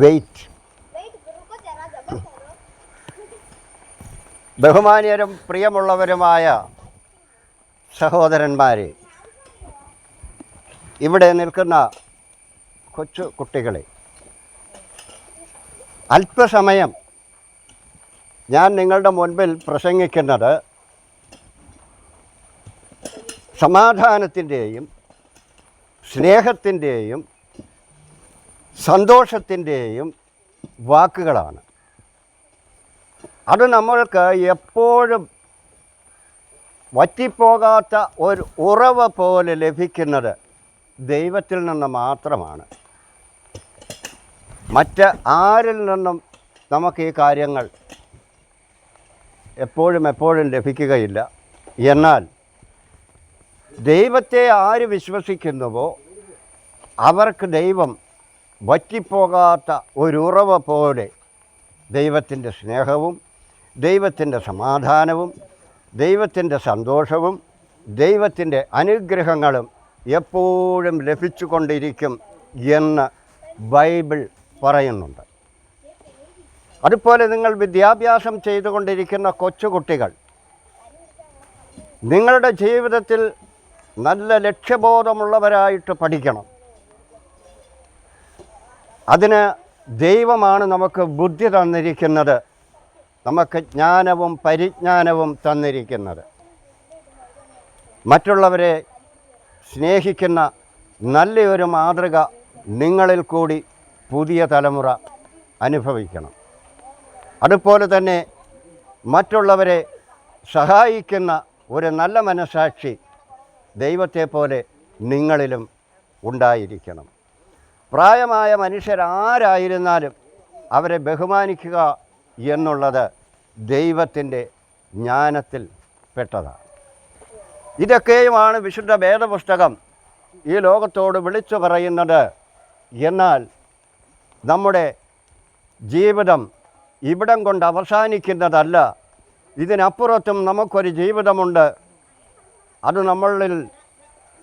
Wait. ബഹുമാനീയരും പ്രിയമുള്ളവരുമായ സഹോദരന്മാരെ ഇവിടെ നിൽക്കുന്ന കൊച്ചു കുട്ടികളെ അല്പസമയം ഞാൻ നിങ്ങളുടെ മുൻപിൽ പ്രസംഗിക്കുന്നത് സമാധാനത്തിന്റെയും സ്നേഹത്തിന്റെയും സന്തോഷത്തിന്റെയും വാക്കുകളാണ്. അത് നമ്മൾക്ക് എപ്പോഴും വറ്റിപ്പോകാത്ത ഒരു ഉറവ പോലെ ലഭിക്കുന്നത് ദൈവത്തിൽ നിന്ന് മാത്രമാണ്. മറ്റ് ആരിൽ നിന്നും നമുക്ക് ഈ കാര്യങ്ങൾ എപ്പോഴും എപ്പോഴും ലഭിക്കുകയില്ല. എന്നാൽ ദൈവത്തെ ആര് വിശ്വസിക്കുന്നുവോ അവർക്ക് ദൈവം വറ്റിപ്പോകാത്ത ഒരു ഉറവ പോലെ ദൈവത്തിന്റെ സ്നേഹവും ദൈവത്തിന്റെ സമാധാനവും ദൈവത്തിന്റെ സന്തോഷവും ദൈവത്തിന്റെ അനുഗ്രഹങ്ങളും എപ്പോഴും ലഭിച്ചു കൊണ്ടിരിക്കും എന്ന് ബൈബിൾ പറയുന്നുണ്ട്. അതുപോലെ നിങ്ങൾ വിദ്യാഭ്യാസം ചെയ്തുകൊണ്ടിരിക്കുന്ന കൊച്ചുകുട്ടികൾ നിങ്ങളുടെ ജീവിതത്തിൽ നല്ല ലക്ഷ്യബോധമുള്ളവരായിട്ട് പഠിക്കണം. അതിന് ദൈവമാണ് നമുക്ക് ബുദ്ധി തന്നിരിക്കുന്നത്. നമുക്ക് ജ്ഞാനവും പരിജ്ഞാനവും തന്നിരിക്കുന്നത്. മറ്റുള്ളവരെ സ്നേഹിക്കുന്ന നല്ലൊരു മാതൃക നിങ്ങളിൽ കൂടി പുതിയ തലമുറ അനുഭവിക്കണം. അതുപോലെ തന്നെ മറ്റുള്ളവരെ സഹായിക്കുന്ന ഒരു നല്ല മനസാക്ഷി ദൈവത്തെ പോലെ നിങ്ങളിലും ഉണ്ടായിരിക്കണം. പ്രായമായ മനുഷ്യരാരായിരുന്നാലും അവരെ ബഹുമാനിക്കുക എന്നുള്ളത് ദൈവത്തിന്റെ ജ്ഞാനത്തിൽ പെട്ടതാണ്. ഇതൊക്കെയുമാണ് വിശുദ്ധ വേദപുസ്തകം ഈ ലോകത്തോട് വിളിച്ചു പറയുന്നത്. എന്നാൽ നമ്മുടെ ജീവിതം ഇവിടം കൊണ്ട് അവസാനിക്കുന്നതല്ല. ഇതിനപ്പുറത്തും നമുക്കൊരു ജീവിതമുണ്ട്. അത് നമ്മളിൽ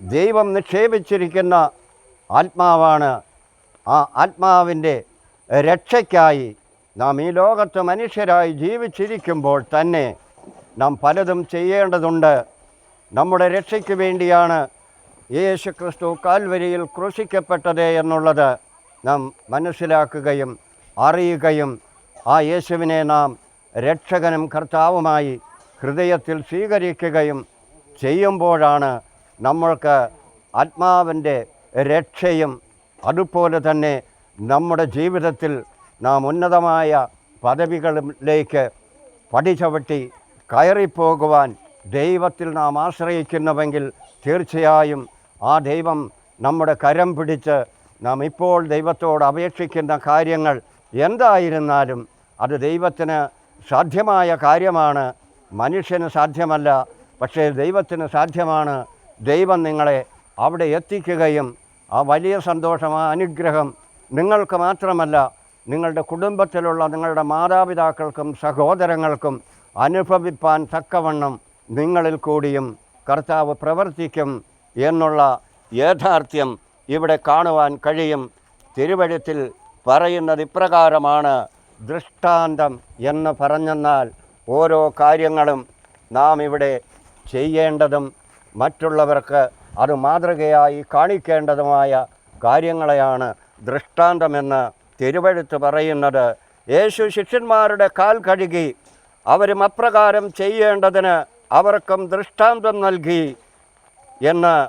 ദൈവം നിക്ഷേപിച്ചിരിക്കുന്ന ആത്മാവാണ്. ആ ആത്മാവിന്റെ രക്ഷയ്ക്കായി നാം ഈ ലോകത്ത് മനുഷ്യരായി ജീവിച്ചിരിക്കുമ്പോൾ തന്നെ നാം പലതും ചെയ്യേണ്ടതുണ്ട്. നമ്മുടെ രക്ഷയ്ക്ക് വേണ്ടിയാണ് യേശു ക്രിസ്തു കാൽവരിയിൽ ക്രൂശിക്കപ്പെട്ടത് എന്നുള്ളത് നാം മനസ്സിലാക്കുകയും അറിയുകയും ആ യേശുവിനെ നാം രക്ഷകനും കർത്താവുമായി ഹൃദയത്തിൽ സ്വീകരിക്കുകയും ചെയ്യുമ്പോഴാണ് നമ്മൾക്ക് ആത്മാവിന്റെ രക്ഷയും അതുപോലെ തന്നെ നമ്മുടെ ജീവിതത്തിൽ നാം ഉന്നതമായ പദവികളിലേക്ക് പടിചവിട്ടി കയറിപ്പോകുവാൻ ദൈവത്തിൽ നാം ആശ്രയിക്കുന്നുവെങ്കിൽ തീർച്ചയായും ആ ദൈവം നമ്മുടെ കരം പിടിച്ച് നാം ഇപ്പോൾ ദൈവത്തോട് അപേക്ഷിക്കുന്ന കാര്യങ്ങൾ എന്തായിരുന്നാലും അത് ദൈവത്തിന് സാധ്യമായ കാര്യമാണ്. മനുഷ്യന് സാധ്യമല്ല പക്ഷേ ദൈവത്തിന് സാധ്യമാണ് ദൈവം നിങ്ങളെ അവിടെ എത്തിക്കുകയും ആ വലിയ സന്തോഷം ആ അനുഗ്രഹം നിങ്ങൾക്ക് മാത്രമല്ല നിങ്ങളുടെ കുടുംബത്തിലുള്ള നിങ്ങളുടെ മാതാപിതാക്കൾക്കും സഹോദരങ്ങൾക്കും അനുഭവിപ്പാൻ തക്കവണ്ണം നിങ്ങളിൽ കൂടിയും കർത്താവ് പ്രവർത്തിക്കും എന്നുള്ള യാഥാർത്ഥ്യം ഇവിടെ കാണുവാൻ കഴിയും. തിരുവഴുത്തിൽ പറയുന്നത് ഇപ്രകാരമാണ്. ദൃഷ്ടാന്തം എന്ന് പറഞ്ഞെന്നാൽ ഓരോ കാര്യങ്ങളും നാം ഇവിടെ ചെയ്യേണ്ടതും മറ്റുള്ളവർക്ക് അത് മാതൃകയായി കാണിക്കേണ്ടതുമായ കാര്യങ്ങളെയാണ് ദൃഷ്ടാന്തമെന്ന് തിരുവഴുത്ത് പറയുന്നത്. യേശു ശിഷ്യന്മാരുടെ കാൽ കഴുകി അവരും അപ്രകാരം ചെയ്യേണ്ടതിന് അവർക്കും ദൃഷ്ടാന്തം നൽകി എന്ന്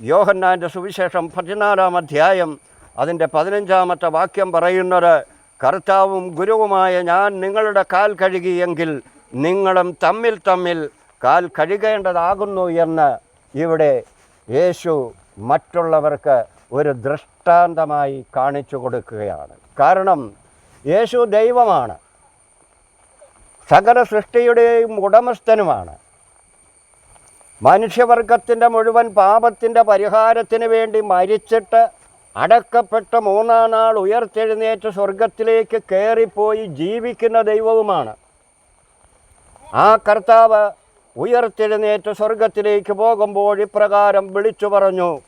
യോഹന്നാന്റെ സുവിശേഷം പതിനാലാം അധ്യായം അതിന്റെ പതിനഞ്ചാമത്തെ വാക്യം പറയുന്നത് കർത്താവും ഗുരുവുമായ ഞാൻ നിങ്ങളുടെ കാൽ കഴുകിയെങ്കിൽ നിങ്ങളും തമ്മിൽ തമ്മിൽ കാൽ കഴുകേണ്ടതാകുന്നു എന്ന് ഇവിടെ യേശു മറ്റുള്ളവർക്ക് ഒരു ദൃഷ്ടാന്തമായി കാണിച്ചു കൊടുക്കുകയാണ്. കാരണം യേശു ദൈവമാണ്. സകല സൃഷ്ടിയുടെയും ഉടമസ്ഥനുമാണ്. മനുഷ്യവർഗത്തിന്റെ മുഴുവൻ പാപത്തിന്റെ പരിഹാരത്തിന് വേണ്ടി മരിച്ചിട്ട് അടക്കപ്പെട്ട മൂന്നാം നാൾ ഉയർത്തെഴുന്നേറ്റ് സ്വർഗത്തിലേക്ക് കയറിപ്പോയി ജീവിക്കുന്ന ദൈവവുമാണ്. ആ കർത്താവ് ഉയർത്തെഴുന്നേറ്റ് സ്വർഗത്തിലേക്ക് പോകുമ്പോൾ ഇപ്രകാരം വിളിച്ചു പറഞ്ഞു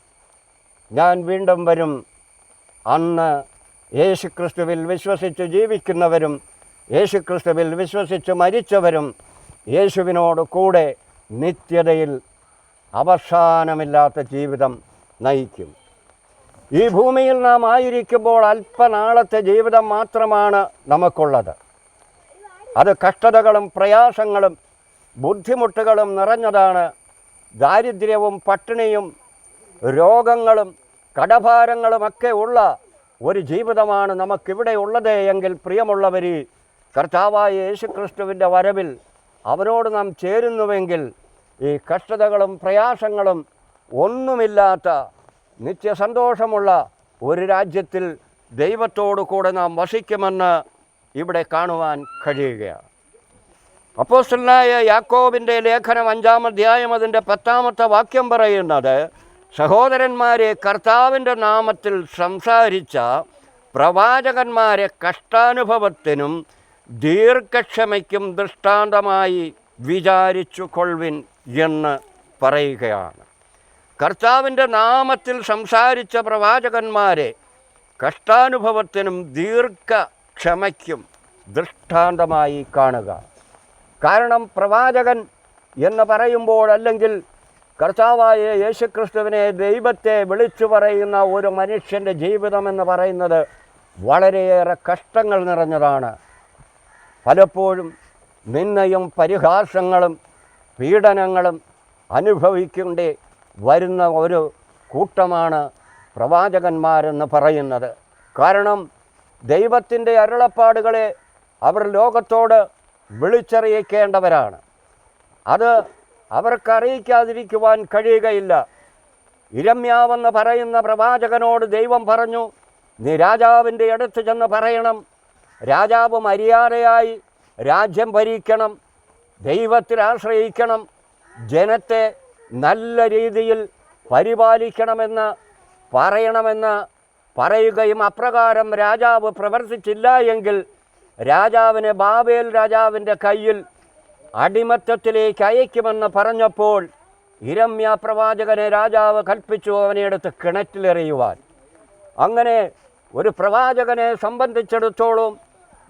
ഞാൻ വീണ്ടും വരും. അന്ന് യേശുക്രിസ്തുവിൽ വിശ്വസിച്ച് ജീവിക്കുന്നവരും യേശുക്രിസ്തുവിൽ വിശ്വസിച്ച് മരിച്ചവരും യേശുവിനോട് കൂടെ നിത്യതയിൽ അവസാനമില്ലാത്ത ജീവിതം നയിക്കും. ഈ ഭൂമിയിൽ നാം ആയിരിക്കുമ്പോൾ അല്പനാളത്തെ ജീവിതം മാത്രമാണ് നമുക്കുള്ളത്. അത് കഷ്ടതകളും പ്രയാസങ്ങളും ബുദ്ധിമുട്ടുകളും നിറഞ്ഞതാണ് ദാരിദ്ര്യവും പട്ടിണിയും രോഗങ്ങളും കടഭാരങ്ങളുമൊക്കെ ഉള്ള ഒരു ജീവിതമാണ് നമുക്കിവിടെ ഉള്ളത് എങ്കിൽ പ്രിയമുള്ളവർ കർത്താവായ യേശുക്രിസ്തുവിന്റെ വരവിൽ അവനോട് നാം ചേരുന്നുവെങ്കിൽ ഈ കഷ്ടതകളും പ്രയാസങ്ങളും ഒന്നുമില്ലാത്ത നിത്യസന്തോഷമുള്ള ഒരു രാജ്യത്തിൽ ദൈവത്തോടു കൂടെ നാം വസിക്കുമെന്ന് ഇവിടെ കാണുവാൻ കഴിയുകയാണ്. അപ്പോസ്റ്റലായ യാക്കോബിന്റെ ലേഖനം അഞ്ചാം അധ്യായം അതിന്റെ പത്താമത്തെ വാക്യം പറയുന്നത് സഹോദരന്മാരെ കർത്താവിന്റെ നാമത്തിൽ സംസാരിച്ച പ്രവാചകന്മാരെ കഷ്ടാനുഭവത്തിനും ദീർഘക്ഷമയ്ക്കും ദൃഷ്ടാന്തമായി വിചാരിച്ചു കൊൾവിൻ എന്ന് പറയുകയാണ്. കർത്താവിന്റെ നാമത്തിൽ സംസാരിച്ച പ്രവാചകന്മാരെ കഷ്ടാനുഭവത്തിനും ദീർഘക്ഷമയ്ക്കും ദൃഷ്ടാന്തമായി കാണുക. കാരണം പ്രവാചകൻ എന്ന് പറയുമ്പോൾ അല്ലെങ്കിൽ കർത്താവായ യേശുക്രിസ്തുവിനെ ദൈവത്തെ വിളിച്ചു പറയുന്ന ഒരു മനുഷ്യന്റെ ജീവിതം എന്ന് പറയുന്നത് വളരെയേറെ കഷ്ടങ്ങൾ നിറഞ്ഞതാണ്. പലപ്പോഴും നിന്നയും പരിഹാസങ്ങളും പീഡനങ്ങളും അനുഭവിക്കേണ്ടി വരുന്ന ഒരു കൂട്ടമാണ് പ്രവാചകന്മാരെന്ന് പറയുന്നത്. കാരണം ദൈവത്തിന്റെ അരുളപ്പാടുകളെ അവർ ലോകത്തോട് വിളിച്ചറിയിക്കേണ്ടവരാണ്. അത് അവർക്ക് അറിയിക്കാതിരിക്കുവാൻ കഴിയുകയില്ല. ഇരമ്യാവെന്ന് പറയുന്ന പ്രവാചകനോട് ദൈവം പറഞ്ഞു നീ രാജാവിന്റെ അടുത്ത് ചെന്ന് പറയണം. രാജാവ് മര്യാദയായി രാജ്യം ഭരിക്കണം. ദൈവത്തിൽ ആശ്രയിക്കണം. ജനത്തെ നല്ല രീതിയിൽ പരിപാലിക്കണമെന്ന് പറയണമെന്ന് പറയുകയും അപ്രകാരം രാജാവ് പ്രവർത്തിച്ചില്ല എങ്കിൽ രാജാവിനെ ബാബേൽ രാജാവിന്റെ കയ്യിൽ അടിമത്തത്തിലേക്ക് അയക്കുമെന്ന് പറഞ്ഞപ്പോൾ ഇരമ്യ പ്രവാചകനെ രാജാവ് കൽപ്പിച്ചു അവനെ എടുത്ത് കിണറ്റിലെറിയുവാൻ അങ്ങനെ ഒരു പ്രവാചകനെ സംബന്ധിച്ചിടത്തോളം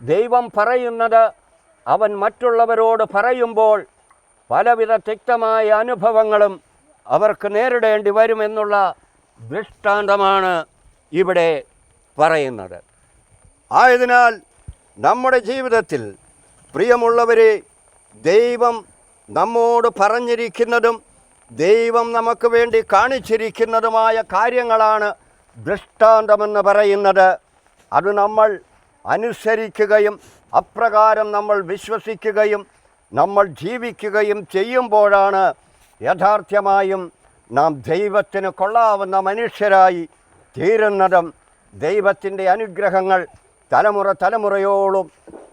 ദൈവം പറയുന്നത് അവൻ മറ്റുള്ളവരോട് പറയുമ്പോൾ പലവിധ തിക്തമായ അനുഭവങ്ങളും അവർക്ക് നേരിടേണ്ടി വരുമെന്നുള്ള ദൃഷ്ടാന്തമാണ് ഇവിടെ പറയുന്നത്. ആയതിനാൽ നമ്മുടെ ജീവിതത്തിൽ പ്രിയമുള്ളവരെ ദൈവം നമ്മോട് പറഞ്ഞിരിക്കുന്നതും ദൈവം നമുക്ക് വേണ്ടി കാണിച്ചിരിക്കുന്നതുമായ കാര്യങ്ങളാണ് ദൃഷ്ടാന്തമെന്ന് പറയുന്നത്. അത് നമ്മൾ അനുസരിക്കുകയും അപ്രകാരം നമ്മൾ വിശ്വസിക്കുകയും നമ്മൾ ജീവിക്കുകയും ചെയ്യുമ്പോഴാണ് യഥാർത്ഥമായും നാം ദൈവത്തിന് കൊള്ളാവുന്ന മനുഷ്യരായി തീരുന്നതും ദൈവത്തിന്റെ അനുഗ്രഹങ്ങൾ തലമുറ തലമുറയോളം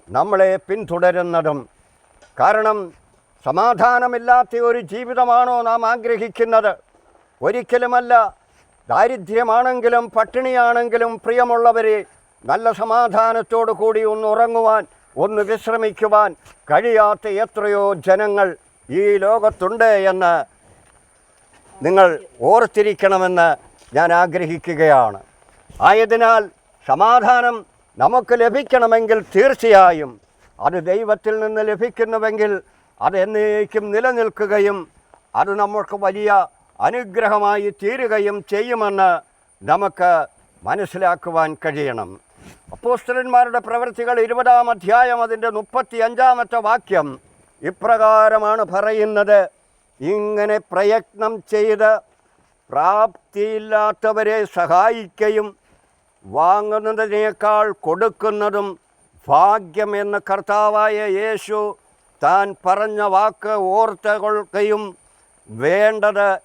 നമ്മളെ പിന്തുടരുന്നതും. കാരണം സമാധാനമില്ലാത്ത ഒരു ജീവിതമാണോ നാം ആഗ്രഹിക്കുന്നത്? ഒരിക്കലുമല്ല. ദാരിദ്ര്യമാണെങ്കിലും പട്ടിണിയാണെങ്കിലും പ്രിയമുള്ളവരെ നല്ല സമാധാനത്തോടു കൂടി ഒന്ന് ഉറങ്ങുവാൻ ഒന്ന് വിശ്രമിക്കുവാൻ കഴിയാത്ത എത്രയോ ജനങ്ങൾ ഈ ലോകത്തുണ്ട് എന്ന് നിങ്ങൾ ഓർത്തിരിക്കണമെന്ന് ഞാൻ ആഗ്രഹിക്കുകയാണ്. ആയതിനാൽ സമാധാനം നമുക്ക് ലഭിക്കണമെങ്കിൽ തീർച്ചയായും അത് ദൈവത്തിൽ നിന്ന് ലഭിക്കുന്നുവെങ്കിൽ അത് എന്നേക്കും നിലനിൽക്കുകയും അത് നമുക്ക് വലിയ അനുഗ്രഹമായി തീരുകയും ചെയ്യുമെന്ന് നമുക്ക് മനസ്സിലാക്കുവാൻ കഴിയണം. അപ്പോസ്റ്റലന്മാരുടെ പ്രവൃത്തികൾ ഇരുപതാം അധ്യായം അതിന്റെ മുപ്പത്തി അഞ്ചാമത്തെ വാക്യം ഇപ്രകാരമാണ് പറയുന്നത്. ഇങ്ങനെ പ്രയത്നം ചെയ്ത് പ്രാപ്തിയില്ലാത്തവരെ സഹായിക്കുകയും വാങ്ങുന്നതിനേക്കാൾ കൊടുക്കുന്നതും ഭാഗ്യം എന്ന് കർത്താവായ യേശു താൻ പറഞ്ഞ വാക്ക് ഓർത്തുകൊള്ളുകയും വേണ്ടത്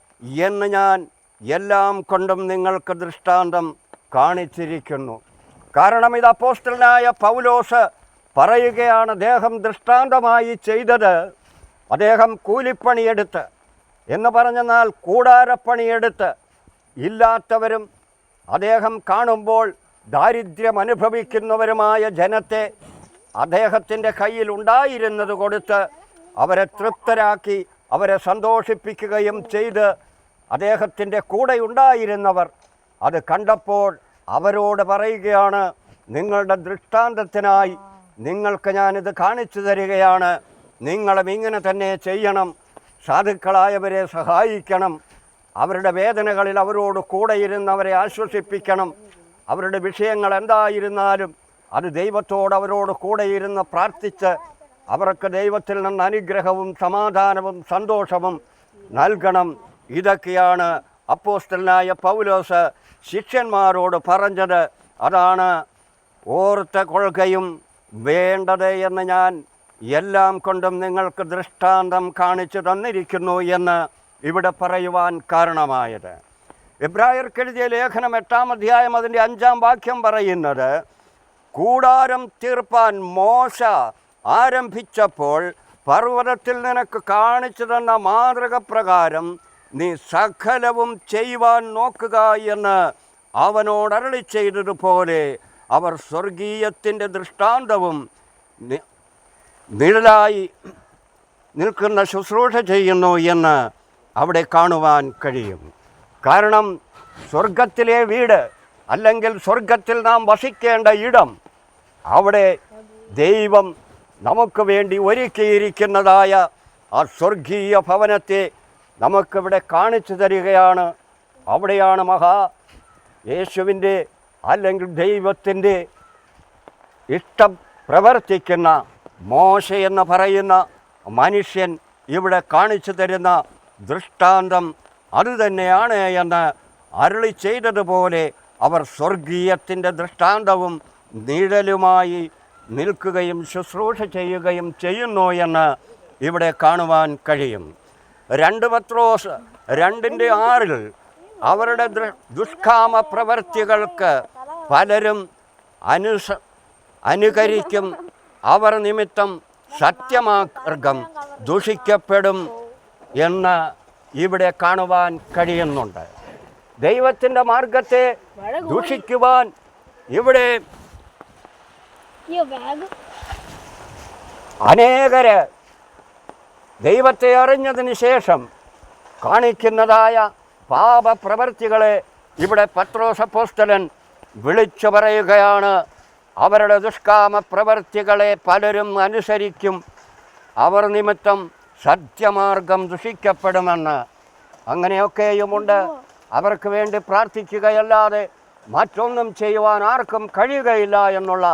എന്ന് ഞാൻ എല്ലാം കൊണ്ടും നിങ്ങൾക്ക് ദൃഷ്ടാന്തം കാണിച്ചിരിക്കുന്നു. കാരണം ഇത് അപ്പോസ്റ്റലിനായ പൗലോസ് പറയുകയാണ് അദ്ദേഹം ദൃഷ്ടാന്തമായി ചെയ്തത് അദ്ദേഹം കൂലിപ്പണിയെടുത്ത്. എന്ന് പറഞ്ഞെന്നാൽ കൂടാരപ്പണിയെടുത്ത് ഇല്ലാത്തവരും അദ്ദേഹം കാണുമ്പോൾ ദാരിദ്ര്യം അനുഭവിക്കുന്നവരുമായ ജനത്തെ അദ്ദേഹത്തിന്റെ കയ്യിൽ ഉണ്ടായിരുന്നത് കൊടുത്ത് അവരെ തൃപ്തരാക്കി അവരെ സന്തോഷിപ്പിക്കുകയും ചെയ്ത് അദ്ദേഹത്തിന്റെ കൂടെ ഉണ്ടായിരുന്നവർ അത് കണ്ടപ്പോൾ അവരോട് പറയുകയാണ് നിങ്ങളുടെ ദൃഷ്ടാന്തത്തിനായി നിങ്ങൾക്ക് ഞാനിത് കാണിച്ചു തരികയാണ്. നിങ്ങളും ഇങ്ങനെ തന്നെ ചെയ്യണം. സാധുക്കളായവരെ സഹായിക്കണം. അവരുടെ വേദനകളിൽ അവരോട് കൂടെ ഇരുന്ന് അവരെ ആശ്വസിപ്പിക്കണം. അവരുടെ വിഷയങ്ങൾ എന്തായിരുന്നാലും അത് ദൈവത്തോട് അവരോട് കൂടെ ഇരുന്ന് പ്രാർത്ഥിച്ച് അവർക്ക് ദൈവത്തിൽ നിന്ന് അനുഗ്രഹവും സമാധാനവും സന്തോഷവും നൽകണം. ഇതൊക്കെയാണ് അപ്പോസ്റ്റലിനായ പൗലോസ് ശിഷ്യന്മാരോട് പറഞ്ഞത്. അതാണ് ഓർത്ത കൊള്ളുകയും വേണ്ടത് എന്ന് ഞാൻ എല്ലാം കൊണ്ടും നിങ്ങൾക്ക് ദൃഷ്ടാന്തം കാണിച്ചു തന്നിരിക്കുന്നു എന്ന്. ഇവിടെ പറയുവാൻ കാരണമായത്. എബ്രായർക്കെഴുതിയ ലേഖനം എട്ടാം അധ്യായം അതിന്റെ അഞ്ചാം വാക്യം പറയുന്നത് കൂടാരം തീർപ്പാൻ മോശ ആരംഭിച്ചപ്പോൾ പർവതത്തിൽ നിനക്ക് കാണിച്ചു തന്ന മാതൃക പ്രകാരം നീ സകലവും ചെയ്യുവാൻ നോക്കുക എന്ന് അവനോട് അരളി ചെയ്തതുപോലെ അവർ സ്വർഗീയത്തിന്റെ ദൃഷ്ടാന്തവും നിഴലായി നിൽക്കുന്ന ശുശ്രൂഷ ചെയ്യുന്നു എന്ന് അവിടെ കാണുവാൻ കഴിയും. കാരണം സ്വർഗത്തിലെ വീട് അല്ലെങ്കിൽ സ്വർഗത്തിൽ നാം വസിക്കേണ്ട ഇടം അവിടെ ദൈവം നമുക്ക് വേണ്ടി ഒരുക്കിയിരിക്കുന്നതായ ആ സ്വർഗീയ ഭവനത്തെ നമുക്കിവിടെ കാണിച്ചു തരികയാണ്. അവിടെയാണ് മഹാ യേശുവിന്റെ അല്ലെങ്കിൽ ദൈവത്തിന്റെ ഇഷ്ടം പ്രവർത്തിക്കുന്ന മോശ എന്ന് പറയുന്ന മനുഷ്യൻ ഇവിടെ കാണിച്ചു തരുന്ന ദൃഷ്ടാന്തം അതുതന്നെയാണ് എന്ന് അരുളി ചെയ്തതുപോലെ അവർ സ്വർഗീയത്തിന്റെ ദൃഷ്ടാന്തവും നിഴലുമായി നിൽക്കുകയും ശുശ്രൂഷ ചെയ്യുകയും ചെയ്യുന്നു എന്ന് ഇവിടെ കാണുവാൻ കഴിയും. രണ്ട് പത്രോസ് രണ്ടിന്റെ ആറിൽ അവരുടെ ദുഷ്കാമ പ്രവർത്തികൾക്ക് പലരും അനുസ അനുകരിക്കും. അവർ നിമിത്തം സത്യമാർഗം ദുഷിക്കപ്പെടും. എന്ന് ഇവിടെ കാണുവാൻ കഴിയുന്നുണ്ട്. ദൈവത്തിന്റെ മാർഗത്തെ ദുഷിക്കുവാൻ ഇവിടെ അനേകര് ദൈവത്തെ അറിഞ്ഞതിന് ശേഷം കാണിക്കുന്നതായ പാപപ്രവൃത്തികളെ ഇവിടെ പത്രോസപ്പോസ്റ്റലൻ വിളിച്ചു പറയുകയാണ്. അവരുടെ ദുഷ്കാമ പ്രവർത്തികളെ പലരും അനുസരിക്കും. അവർ നിമിത്തം സത്യമാർഗം ദുഷിക്കപ്പെടുമെന്ന് അങ്ങനെയൊക്കെയുമുണ്ട്. അവർക്ക് വേണ്ടി പ്രാർത്ഥിക്കുകയല്ലാതെ മറ്റൊന്നും ചെയ്യുവാൻ ആർക്കും കഴിയുകയില്ല എന്നുള്ള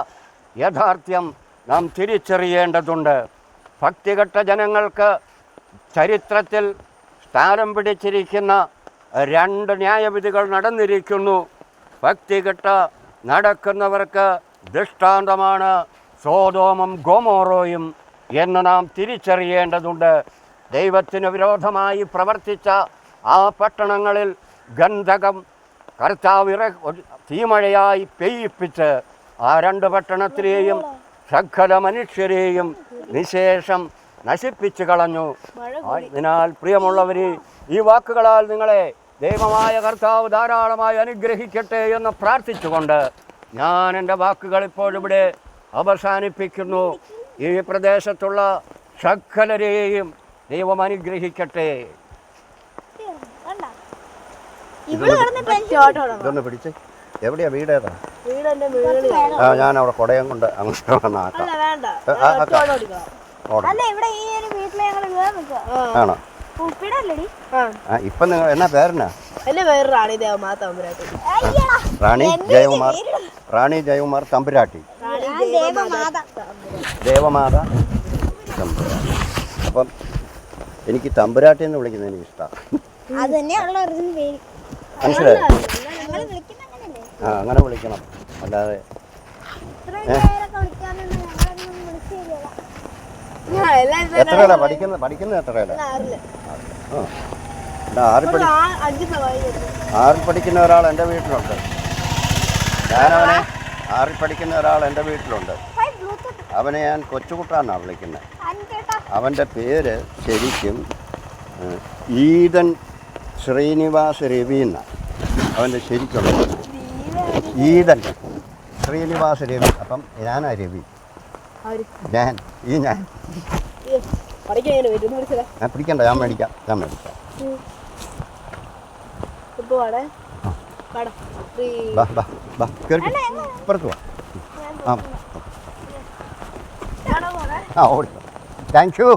യഥാർത്ഥ്യം നാം തിരിച്ചറിയേണ്ടതുണ്ട്. ഭക്തിഘട്ട ജനങ്ങൾക്ക് ചരിത്രത്തിൽ സ്ഥാനം പിടിച്ചിരിക്കുന്ന രണ്ട് ന്യായവിധികൾ നടന്നിരിക്കുന്നു. ഭക്തിഘട്ട നടക്കുന്നവർക്ക് ദൃഷ്ടാന്തമാണ് സോതോമം ഗോമോറോയും എന്ന് നാം തിരിച്ചറിയേണ്ടതുണ്ട്. ദൈവത്തിന് വിരോധമായി പ്രവർത്തിച്ച ആ പട്ടണങ്ങളിൽ ഗന്ധകം കർത്താവിറ തീമഴയായി പെയ്യിപ്പിച്ച് ആ രണ്ട് പട്ടണത്തിലെയും സകല മനുഷ്യരെയും നിശേഷം നശിപ്പിച്ചു കളഞ്ഞു. അതിനാൽ പ്രിയമുള്ളവരെ ഈ വാക്കുകളാൽ നിങ്ങളെ ദൈവമായ കർത്താവ് ധാരാളമായി അനുഗ്രഹിക്കട്ടെ എന്ന് പ്രാർത്ഥിച്ചുകൊണ്ട് ഞാൻ എന്റെ വാക്കുകൾ ഇപ്പോഴിവിടെ അവസാനിപ്പിക്കുന്നു. ഈ പ്രദേശത്തുള്ള സകലരെയും ദൈവം അനുഗ്രഹിക്കട്ടെ. ഇതൊന്ന് പിടിച്ച്. എവിടെയാ വീട് ഏതാ? ആ ഞാൻ അവിടെ കൊടയം കൊണ്ട് അങ്ങോട്ട് വന്നാക്കാം ആണോ? ഇപ്പം നിങ്ങൾ എന്നാ പേരനാ എന്റെ പേര് റാണി ദേവമാർ തമ്പുരാട്ടി. റാണി ജയകുമാർ റാണി ജയകുമാർ തമ്പുരാട്ടി. ദേവമാത തമ്പുരാട്ടി. അപ്പം എനിക്ക് തമ്പുരാട്ടി എന്ന് വിളിക്കുന്നത് എനിക്ക് ഇഷ്ടമാണ് മനസ്സിലായോ? ആ അങ്ങനെ വിളിക്കണം. അല്ലാതെ എത്രയല്ല പഠിക്കുന്നത് പഠിക്കുന്നത് എത്രയല്ല ആറിൽ പഠി ആറിൽ പഠിക്കുന്ന ഒരാൾ എന്റെ വീട്ടിലുണ്ട്. ഞാനവനെ ആറിൽ പഠിക്കുന്ന ഒരാൾ എന്റെ വീട്ടിലുണ്ട്. അവനെ ഞാൻ കൊച്ചുകുട്ടാന്നാണ് വിളിക്കുന്നത് അവന്റെ പേര് ശരിക്കും ഈതൻ ശ്രീനിവാസ് രവി എന്നാണ് അവന്റെ ശരിക്കുള്ള ഈതൻ ശ്രീനിവാസ് രവി. അപ്പം ഞാനാ രവി. ഞാൻ ഈ ഞാൻ. ഞാൻ പിടിക്കണ്ട ഞാൻ മേടിക്കാം ഞാൻ മേടിക്കാം. ആ. ആ. ഓടി. Thank you